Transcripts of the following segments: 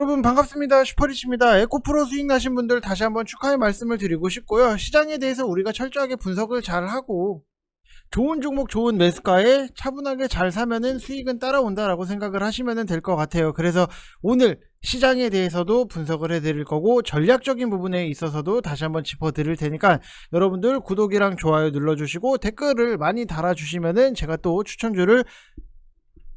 여러분 반갑습니다. 슈퍼리치입니다. 에코프로 수익 나신 분들 다시 한번 축하의 말씀을 드리고 싶고요. 시장에 대해서 우리가 철저하게 분석을 잘 하고 좋은 종목 좋은 매수가에 차분하게 잘 사면은 수익은 따라온다라고 생각을 하시면 될 것 같아요. 그래서 오늘 시장에 대해서도 분석을 해드릴 거고 전략적인 부분에 있어서도 다시 한번 짚어드릴 테니까 여러분들 구독이랑 좋아요 눌러주시고 댓글을 많이 달아주시면은 제가 또 추천주를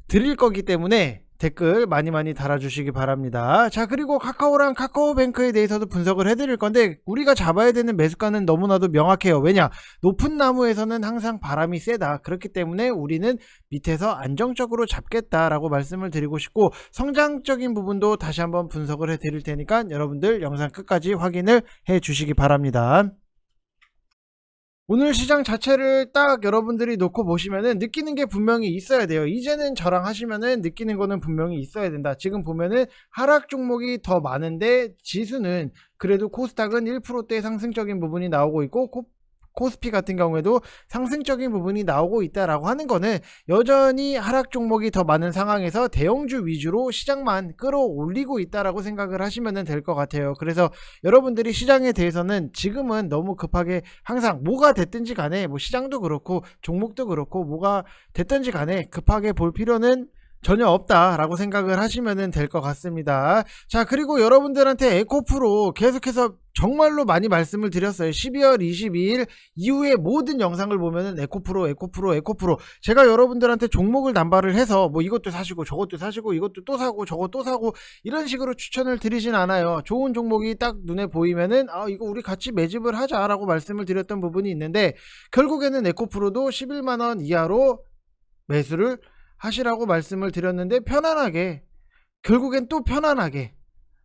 드릴 거기 때문에 댓글 많이 많이 달아주시기 바랍니다. 자, 그리고 카카오랑 카카오뱅크에 대해서도 분석을 해드릴 건데, 우리가 잡아야 되는 매수가는 너무나도 명확해요. 왜냐? 높은 나무에서는 항상 바람이 세다. 그렇기 때문에 우리는 밑에서 안정적으로 잡겠다라고 말씀을 드리고 싶고, 성장적인 부분도 다시 한번 분석을 해드릴 테니까 여러분들 영상 끝까지 확인을 해 주시기 바랍니다. 오늘 시장 자체를 딱 여러분들이 놓고 보시면은 느끼는 게 분명히 있어야 돼요. 이제는 저랑 하시면은 느끼는 거는 분명히 있어야 된다. 지금 보면은 하락 종목이 더 많은데 지수는 그래도 코스닥은 1%대 상승적인 부분이 나오고 있고 코, 코스피 같은 경우에도 상승적인 부분이 나오고 있다라고 하는 거는 여전히 하락 종목이 더 많은 상황에서 대형주 위주로 시장만 끌어올리고 있다라고 생각을 하시면 될 것 같아요. 그래서 여러분들이 시장에 대해서는 지금은 너무 급하게 항상 뭐가 됐든지 간에 뭐 시장도 그렇고 종목도 그렇고 뭐가 됐든지 간에 급하게 볼 필요는 전혀 없다라고 생각을 하시면 될 것 같습니다. 자, 그리고 여러분들한테 에코프로 계속해서 정말로 많이 말씀을 드렸어요. 12월 22일 이후에 모든 영상을 보면은 에코프로, 에코프로, 에코프로. 제가 여러분들한테 종목을 남발을 해서 뭐 이것도 사시고 저것도 사시고 이것도 또 사고 저것 또 사고 이런 식으로 추천을 드리진 않아요. 좋은 종목이 딱 눈에 보이면은 아, 이거 우리 같이 매집을 하자라고 말씀을 드렸던 부분이 있는데 결국에는 에코프로도 11만원 이하로 매수를 하시라고 말씀을 드렸는데 편안하게 결국엔 또 편안하게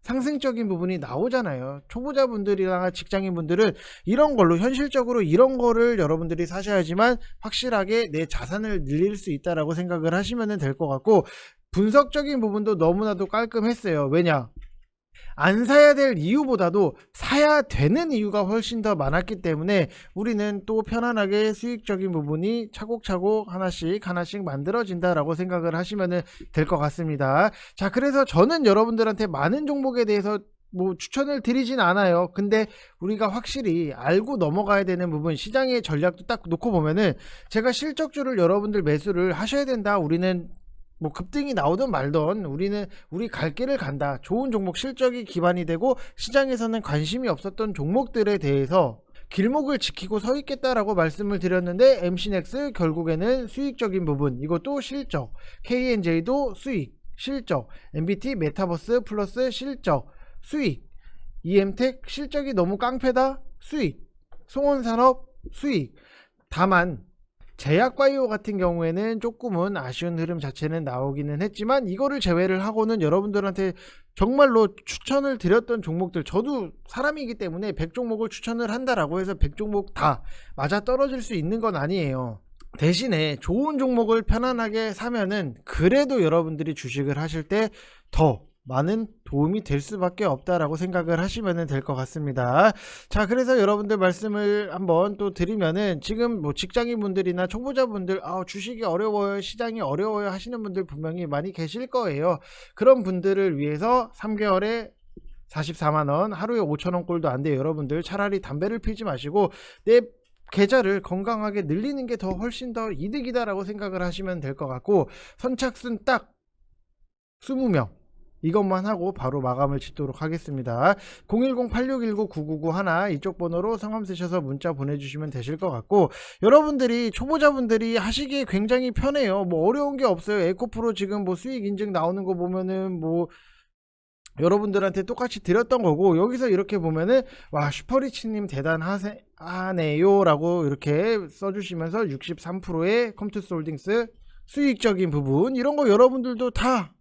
상승적인 부분이 나오잖아요. 초보자분들이나 직장인분들은 이런 걸로 현실적으로 이런 거를 여러분들이 사셔야지만 확실하게 내 자산을 늘릴 수 있다라고 생각을 하시면 될 것 같고 분석적인 부분도 너무나도 깔끔했어요. 왜냐? 안 사야 될 이유보다도 사야 되는 이유가 훨씬 더 많았기 때문에 우리는 또 편안하게 수익적인 부분이 차곡차곡 하나씩 하나씩 만들어진다라고 생각을 하시면 될 것 같습니다. 자, 그래서 저는 여러분들한테 많은 종목에 대해서 뭐 추천을 드리진 않아요. 근데 우리가 확실히 알고 넘어가야 되는 부분, 시장의 전략도 딱 놓고 보면은 제가 실적주를 여러분들 매수를 하셔야 된다. 우리는 뭐 급등이 나오든 말든 우리는 우리 갈 길을 간다. 좋은 종목 실적이 기반이 되고 시장에서는 관심이 없었던 종목들에 대해서 길목을 지키고 서 있겠다라고 말씀을 드렸는데 MC넥스 결국에는 수익적인 부분 이것도 실적. KNJ도 수익 실적. MBT 메타버스 플러스 실적 수익. EM텍 실적이 너무 깡패다 수익. 송원산업 수익. 다만 제약바이오 같은 경우에는 조금은 아쉬운 흐름 자체는 나오기는 했지만 이거를 제외를 하고는 여러분들한테 정말로 추천을 드렸던 종목들 저도 사람이기 때문에 100종목을 추천을 한다라고 해서 100종목 다 맞아 떨어질 수 있는 건 아니에요. 대신에 좋은 종목을 편안하게 사면은 그래도 여러분들이 주식을 하실 때 더 많은 도움이 될 수밖에 없다라고 생각을 하시면 될 것 같습니다. 자, 그래서 여러분들 말씀을 한번 또 드리면은 지금 뭐 직장인 분들이나 초보자분들 아, 주식이 어려워요, 시장이 어려워요 하시는 분들 분명히 많이 계실 거예요. 그런 분들을 위해서 3개월에 44만원, 하루에 5천원 꼴도 안 돼요. 여러분들 차라리 담배를 피지 마시고 내 계좌를 건강하게 늘리는 게 더 훨씬 더 이득이다라고 생각을 하시면 될 것 같고 선착순 딱 20명 이것만 하고 바로 마감을 짓도록 하겠습니다. 010-8619-9991 이쪽 번호로 성함 쓰셔서 문자 보내주시면 되실 것 같고 여러분들이 초보자분들이 하시기에 굉장히 편해요. 뭐 어려운 게 없어요. 에코프로 지금 뭐 수익 인증 나오는 거 보면은 뭐 여러분들한테 똑같이 드렸던 거고 여기서 이렇게 보면은 와 슈퍼리치님 대단하네요 라고 이렇게 써주시면서 63%의 컴투스 홀딩스 수익적인 부분 이런 거 여러분들도 다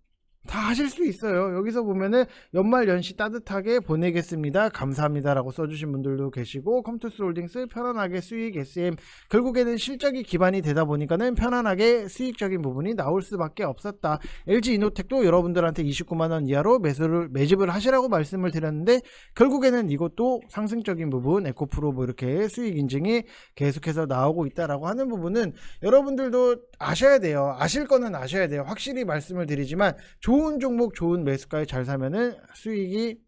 다 하실 수 있어요. 여기서 보면은 연말 연시 따뜻하게 보내겠습니다. 감사합니다라고 써주신 분들도 계시고 컴투스 홀딩스 편안하게 수익 SM 결국에는 실적이 기반이 되다 보니까는 편안하게 수익적인 부분이 나올 수밖에 없었다. LG 이노텍도 여러분들한테 29만 원 이하로 매수를 매집을 하시라고 말씀을 드렸는데 결국에는 이것도 상승적인 부분 에코프로 뭐 이렇게 수익 인증이 계속해서 나오고 있다라고 하는 부분은 여러분들도 아셔야 돼요. 아실 거는 아셔야 돼요. 확실히 말씀을 드리지만 좋은 종목 좋은 매수가에 잘 사면은 수익이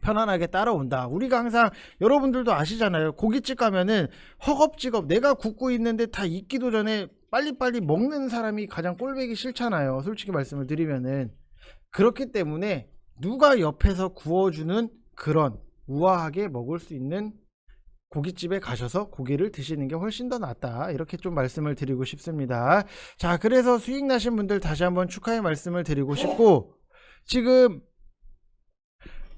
편안하게 따라온다. 우리가 항상 여러분들도 아시잖아요. 고깃집 가면은 허겁지겁 내가 굽고 있는데 다 익기도 전에 빨리빨리 먹는 사람이 가장 꼴배기 싫잖아요. 솔직히 말씀을 드리면은 그렇기 때문에 누가 옆에서 구워주는 그런 우아하게 먹을 수 있는 고깃집에 가셔서 고기를 드시는 게 훨씬 더 낫다. 이렇게 좀 말씀을 드리고 싶습니다. 자, 그래서 수익 나신 분들 다시 한번 축하의 말씀을 드리고 싶고, 지금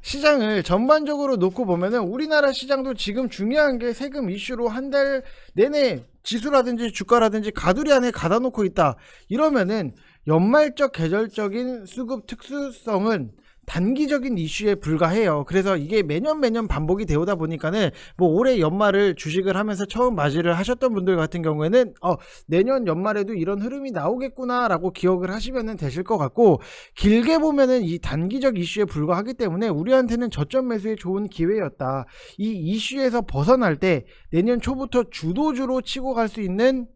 시장을 전반적으로 놓고 보면은 우리나라 시장도 지금 중요한 게 세금 이슈로 한 달 내내 지수라든지 주가라든지 가두리 안에 가다 놓고 있다. 이러면은 연말적 계절적인 수급 특수성은 단기적인 이슈에 불과해요. 그래서 이게 매년 매년 반복이 되오다 보니까는 뭐 올해 연말을 주식을 하면서 처음 맞이를 하셨던 분들 같은 경우에는 어 내년 연말에도 이런 흐름이 나오겠구나라고 기억을 하시면 되실 것 같고 길게 보면은 이 단기적 이슈에 불과하기 때문에 우리한테는 저점 매수의 좋은 기회였다. 이 이슈에서 벗어날 때 내년 초부터 주도주로 치고 갈 수 있는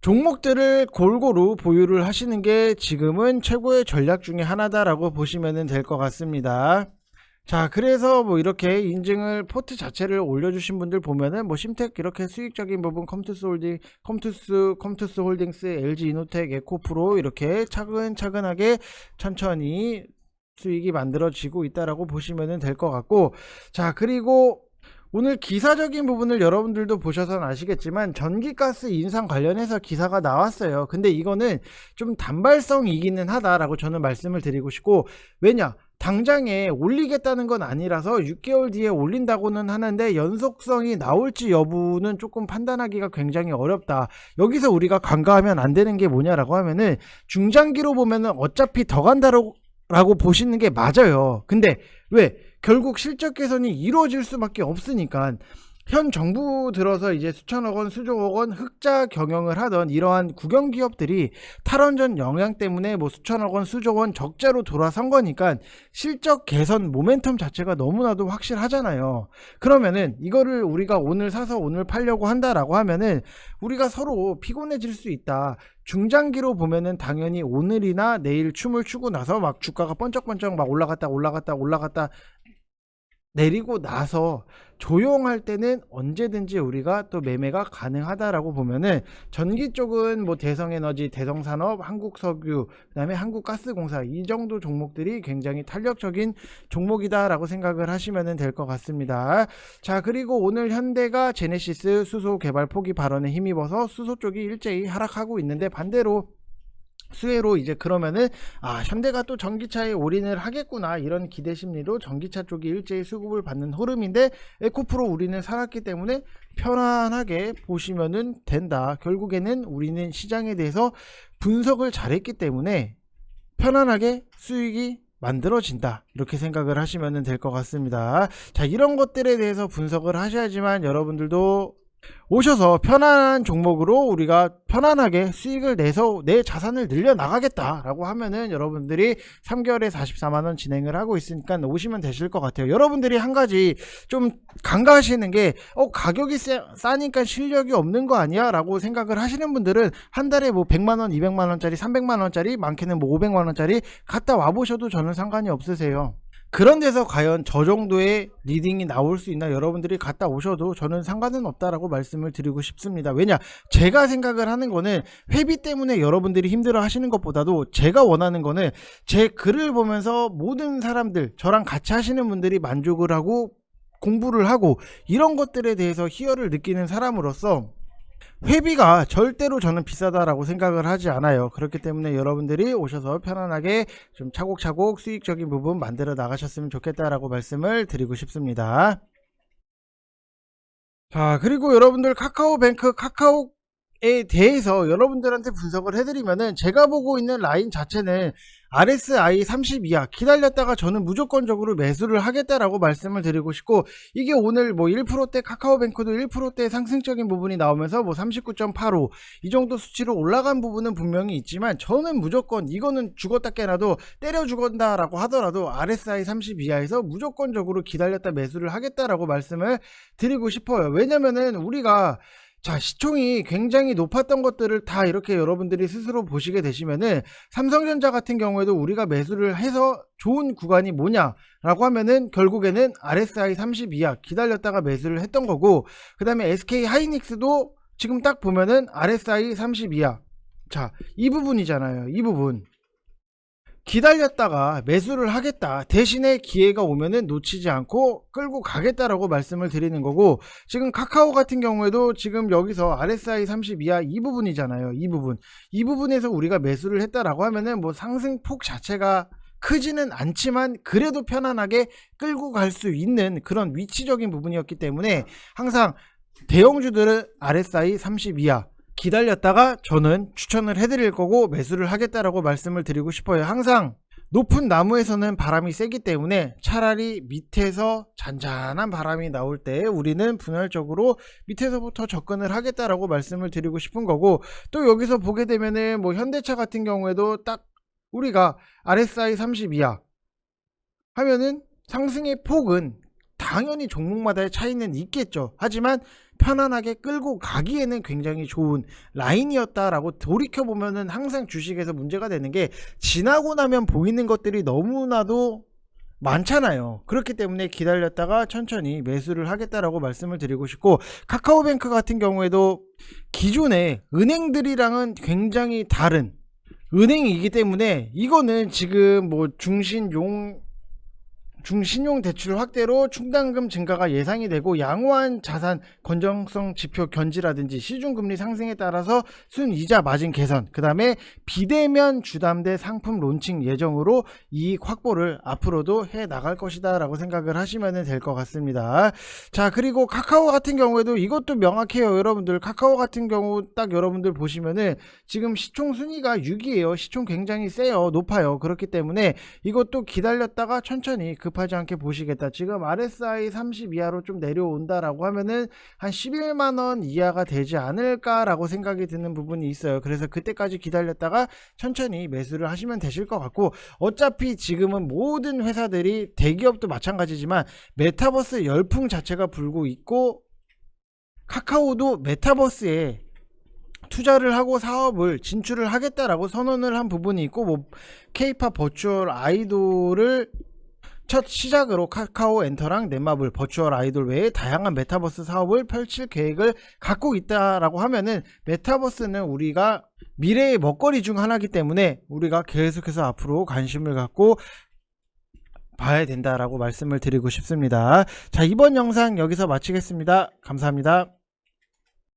종목들을 골고루 보유를 하시는 게 지금은 최고의 전략 중에 하나다라고 보시면 될 것 같습니다. 자, 그래서 뭐 이렇게 인증을 포트 자체를 올려주신 분들 보면은 뭐 심텍 이렇게 수익적인 부분 컴투스 홀딩, 컴투스, 컴투스 홀딩스, LG 이노텍, 에코프로 이렇게 차근차근하게 천천히 수익이 만들어지고 있다라고 보시면 될 것 같고, 자, 그리고 오늘 기사적인 부분을 여러분들도 보셔서는 아시겠지만 전기가스 인상 관련해서 기사가 나왔어요. 근데 이거는 좀 단발성이기는 하다라고 저는 말씀을 드리고 싶고 왜냐? 당장에 올리겠다는 건 아니라서 6개월 뒤에 올린다고는 하는데 연속성이 나올지 여부는 조금 판단하기가 굉장히 어렵다. 여기서 우리가 간과하면 안 되는 게 뭐냐라고 하면은 중장기로 보면은 어차피 더 간다라고 라고 보시는 게 맞아요. 근데 왜? 결국 실적 개선이 이루어질 수밖에 없으니까 현 정부 들어서 이제 수천억 원, 수조억 원 흑자 경영을 하던 이러한 국영 기업들이 탈원전 영향 때문에 뭐 수천억 원, 수조 원 적자로 돌아선 거니까 실적 개선 모멘텀 자체가 너무나도 확실하잖아요. 그러면은 이거를 우리가 오늘 사서 오늘 팔려고 한다라고 하면은 우리가 서로 피곤해질 수 있다. 중장기로 보면은 당연히 오늘이나 내일 춤을 추고 나서 막 주가가 번쩍번쩍 막 올라갔다 올라갔다 올라갔다 내리고 나서 조용할 때는 언제든지 우리가 또 매매가 가능하다라고 보면은 전기 쪽은 뭐 대성에너지, 대성산업, 한국석유, 그다음에 한국가스공사 이 정도 종목들이 굉장히 탄력적인 종목이다라고 생각을 하시면 될 것 같습니다. 자 그리고 오늘 현대가 제네시스 수소 개발 포기 발언에 힘입어서 수소 쪽이 일제히 하락하고 있는데 반대로 수혜로 이제 그러면은 아 현대가 또 전기차에 올인을 하겠구나 이런 기대 심리로 전기차 쪽이 일제히 수급을 받는 흐름인데 에코프로 우리는 살았기 때문에 편안하게 보시면은 된다. 결국에는 우리는 시장에 대해서 분석을 잘했기 때문에 편안하게 수익이 만들어진다. 이렇게 생각을 하시면 될 것 같습니다. 자 이런 것들에 대해서 분석을 하셔야지만 여러분들도 오셔서 편안한 종목으로 우리가 편안하게 수익을 내서 내 자산을 늘려 나가겠다라고 하면은 여러분들이 3개월에 44만원 진행을 하고 있으니까 오시면 되실 것 같아요. 여러분들이 한 가지 좀 간과하시는 게, 어, 가격이 싸, 싸니까 실력이 없는 거 아니야? 라고 생각을 하시는 분들은 한 달에 뭐 100만원, 200만원짜리, 300만원짜리, 많게는 뭐 500만원짜리 갔다 와보셔도 저는 상관이 없으세요. 그런 데서 과연 저 정도의 리딩이 나올 수 있나 여러분들이 갔다 오셔도 저는 상관은 없다라고 말씀을 드리고 싶습니다. 왜냐? 제가 생각을 하는 거는 회비 때문에 여러분들이 힘들어 하시는 것보다도 제가 원하는 거는 제 글을 보면서 모든 사람들, 저랑 같이 하시는 분들이 만족을 하고 공부를 하고 이런 것들에 대해서 희열을 느끼는 사람으로서 회비가 절대로 저는 비싸다라고 생각을 하지 않아요. 그렇기 때문에 여러분들이 오셔서 편안하게 좀 차곡차곡 수익적인 부분 만들어 나가셨으면 좋겠다라고 말씀을 드리고 싶습니다. 자, 그리고 여러분들 카카오뱅크 카카오 에 대해서 여러분들한테 분석을 해드리면은 제가 보고 있는 라인 자체는 RSI 30 이하 기다렸다가 저는 무조건적으로 매수를 하겠다라고 말씀을 드리고 싶고 이게 오늘 뭐 1%대 카카오뱅크도 1%대 상승적인 부분이 나오면서 뭐 39.85 이 정도 수치로 올라간 부분은 분명히 있지만 저는 무조건 이거는 죽었다 깨나도 때려 죽었다라고 하더라도 RSI 30 이하에서 무조건적으로 기다렸다 매수를 하겠다라고 말씀을 드리고 싶어요. 왜냐면은 우리가 자, 시총이 굉장히 높았던 것들을 다 이렇게 여러분들이 스스로 보시게 되시면은 삼성전자 같은 경우에도 우리가 매수를 해서 좋은 구간이 뭐냐라고 하면은 결국에는 RSI 30 이하 기다렸다가 매수를 했던 거고 그 다음에 SK 하이닉스도 지금 딱 보면은 RSI 30 이하 자, 이 부분이잖아요. 이 부분. 기다렸다가 매수를 하겠다. 대신에 기회가 오면은 놓치지 않고 끌고 가겠다라고 말씀을 드리는 거고, 지금 카카오 같은 경우에도 지금 여기서 RSI 30 이하 이 부분이잖아요. 이 부분. 이 부분에서 우리가 매수를 했다라고 하면은 뭐 상승폭 자체가 크지는 않지만 그래도 편안하게 끌고 갈 수 있는 그런 위치적인 부분이었기 때문에 항상 대형주들은 RSI 30 이하 기다렸다가 저는 추천을 해드릴 거고 매수를 하겠다라고 말씀을 드리고 싶어요. 항상 높은 나무에서는 바람이 세기 때문에 차라리 밑에서 잔잔한 바람이 나올 때 우리는 분할적으로 밑에서부터 접근을 하겠다라고 말씀을 드리고 싶은 거고 또 여기서 보게 되면은 뭐 현대차 같은 경우에도 딱 우리가 RSI 30 이하 하면은 상승의 폭은 당연히 종목마다의 차이는 있겠죠. 하지만 편안하게 끌고 가기에는 굉장히 좋은 라인이었다라고 돌이켜 보면은 항상 주식에서 문제가 되는 게 지나고 나면 보이는 것들이 너무나도 많잖아요. 그렇기 때문에 기다렸다가 천천히 매수를 하겠다라고 말씀을 드리고 싶고 카카오뱅크 같은 경우에도 기존의 은행들이랑은 굉장히 다른 은행이기 때문에 이거는 지금 뭐 중신 용 중신용 대출 확대로 충당금 증가가 예상이 되고 양호한 자산 건전성 지표 견지라든지 시중금리 상승에 따라서 순이자 마진 개선 그 다음에 비대면 주담대 상품 론칭 예정으로 이익 확보를 앞으로도 해 나갈 것이다 라고 생각을 하시면 될 것 같습니다. 자 그리고 카카오 같은 경우에도 이것도 명확해요 여러분들. 카카오 같은 경우 딱 여러분들 보시면은 지금 시총 순위가 6이에요. 시총 굉장히 세요 높아요. 그렇기 때문에 이것도 기다렸다가 천천히 급하지 않게 보시겠다. 지금 RSI 30 이하로 좀 내려온다라고 하면은 한 11만 원 이하가 되지 않을까라고 생각이 드는 부분이 있어요. 그래서 그때까지 기다렸다가 천천히 매수를 하시면 되실 것 같고 어차피 지금은 모든 회사들이 대기업도 마찬가지지만 메타버스 열풍 자체가 불고 있고 카카오도 메타버스에 투자를 하고 사업을 진출을 하겠다라고 선언을 한 부분이 있고 뭐 케이팝 버추얼 아이돌을 첫 시작으로 카카오 엔터랑 넷마블 버추얼 아이돌 외에 다양한 메타버스 사업을 펼칠 계획을 갖고 있다라고 하면은 메타버스는 우리가 미래의 먹거리 중 하나이기 때문에 우리가 계속해서 앞으로 관심을 갖고 봐야 된다라고 말씀을 드리고 싶습니다. 자, 이번 영상 여기서 마치겠습니다. 감사합니다.